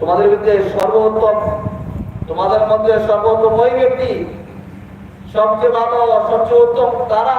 তোমাদের ভিতরে সর্বোত্তম তোমাদের মধ্যে সর্বোত্তম ওই ব্যক্তি সবচেয়ে ভালো সবচেয়ে উত্তম তারা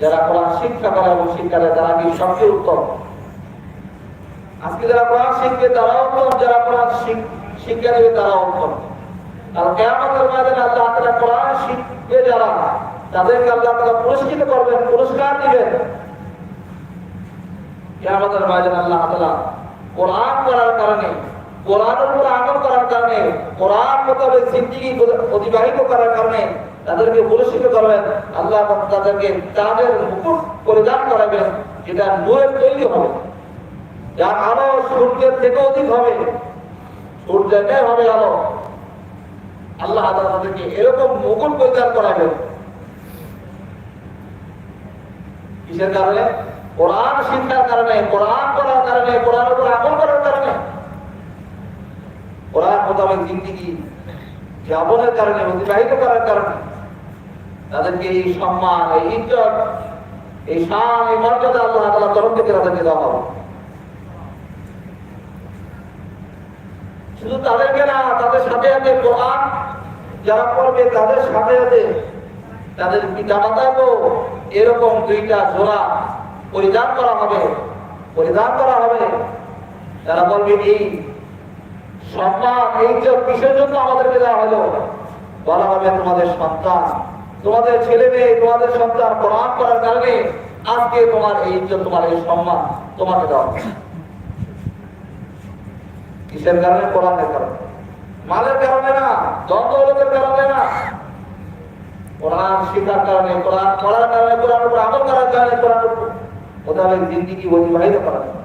যারা কোরআন শিক্ষা করে এবং শিক্ষা তারা কি সবচেয়ে উত্তম? আজকে যারা কোরআন শিখবে তারা উত্তম। যারা কোরআন শিক্ষা দেবে তারা উত্তম। আর কেয়ামতের ময়দানে আল্লাহ তাআলা কোরআন শিখবে যারা, তাদেরকে আল্লাহ তাআলা পুরস্কৃত করবেন, পুরস্কার দিবেন। কেয়ামতের ময়দানে আল্লাহ তাআলা কোরআন করার কারণে কোরআনের উপর আমল করার কারণে, কোরআন মোতাবেক জিন্দিগি অতিবাহিত করার কারণে তাদেরকে পুরস্কৃত করবেন, আল্লাহ তাদেরকে তাদের মুকুট পরিধান করাবেন, যেটা নূরের তৈরি হবে। যার আলো সূর্যের থেকে অধিক হবে, সূর্যের ন্যায় হবে আলো। আল্লাহ তাদেরকে এরকম মুকুট পরিধান করাবেন। কিসের কারণে? কোরআন শিক্ষার কারণে, কোরআন করার কারণে কোরআন উপর আমল করার কারণে। কোরআন মোতাবেক জিন্দিগি যাপনের কারণে, অতিবাহিত করার কারণে তাদেরকে এই সম্মান, এই ইজ্জত, এই শান, এই মর্যাদা আল্লাহ তাআলা তরফ থেকে তাদেরকে দেওয়া হবে। শুধু তাদেরকে না, তাদের সাথে সাথে কোরআন যারা পড়বে, তাদের সাথে সাথে তাদের পিতা মাতাকেও এরকম দুইটা জোড়া পরিধান করা হবে, পরিধান করা হবে। তারা বলবে, এই সম্মান এই যে কিসের জন্য আমাদেরকে দেওয়া হলো, বলা হবে তোমাদের সন্তান, তোমাদের ছেলে মেয়ে, তোমাদের সন্তান কোরআন করার কারণে আজকে তোমার এই ইজ্জত, তোমার এই সম্মান তোমাকে দেওয়া কিসের কারণে? কোরআনের কারণে। মালের কারণে না দ্বন্দ্বের কারণে না। কোরআন শিখার কারণে, কোরআন পড়ার কারণে কোরআন উপর আমল করার কারণে কোরআন মোতাবেক জিন্দিগি অতিবাহিত করার কারণে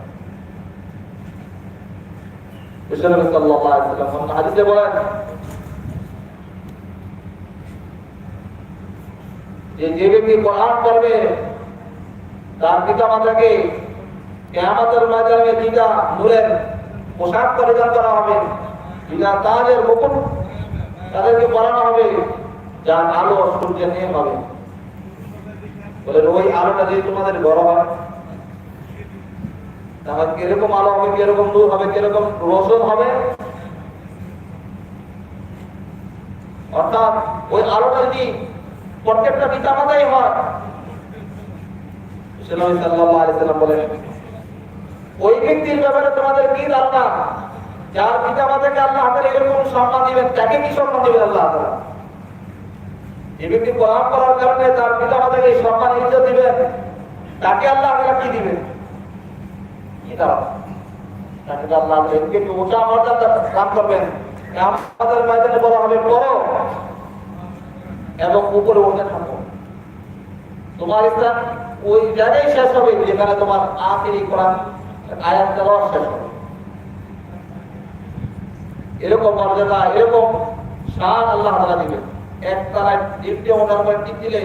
সাল্লাল্লাহু আলাইহি ওয়াসাল্লাম। হাদিসে বলেন, যে যে ব্যক্তি কোরআন পড়বে, তার পিতা মাতাকে কিয়ামতের ময়দানে দুইটা নূরের পোশাক পরিধান করা হবে। দুইটা তাজের মুকুট তাদেরকে পরানো হবে, যার আলো সূর্যের নিয়ে হবে। বলে ওই আলোটা দিয়ে তোমাদের গরম হয় তাহলে কীরকম আলো হবে, কীরকম নূর হবে, কীরকম রোশন হবে? অর্থাৎ ওই আলোটা যদি প্রত্যেকটা হয় তোমাদের কি ধারণা? যার পিতা মাতাকে আল্লাহ এরকম সম্মান দিবেন, তাকে কি সম্মান দিবেন আল্লাহ যে ব্যক্তি করার কারণে তার পিতা মাতাকে এই সম্মান দিবেন। তাকে আল্লাহ কি দিবেন? যেখানে তোমার আখিরি কোরআন আয়াত শেষ হবে। এরকম মর্যাদা, এরকম শান আল্লাহ দিবেন। এক পর টিপ দিলে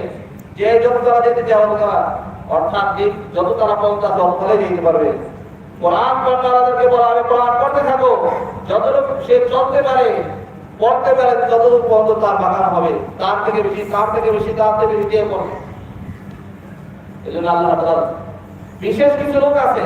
যে যত তারা যেতে চাওয়া তারা, অর্থাৎ যত তারা পর্যন্ত তত তারাই যেতে পারবে। কোরআন পড়নারাদেরকে বলা হবে কোরআন পড়তে থাকো। যতটুকু সে চলতে পারে, পড়তে পারে যতটুকু পর্যন্ত তার বাগান হবে। তার থেকে বেশি, তার থেকে বেশি, তার থেকে বেশি দিয়ে পড়বে। এই জন্য আল্লাহ বিশেষ কিছু লোক আছে।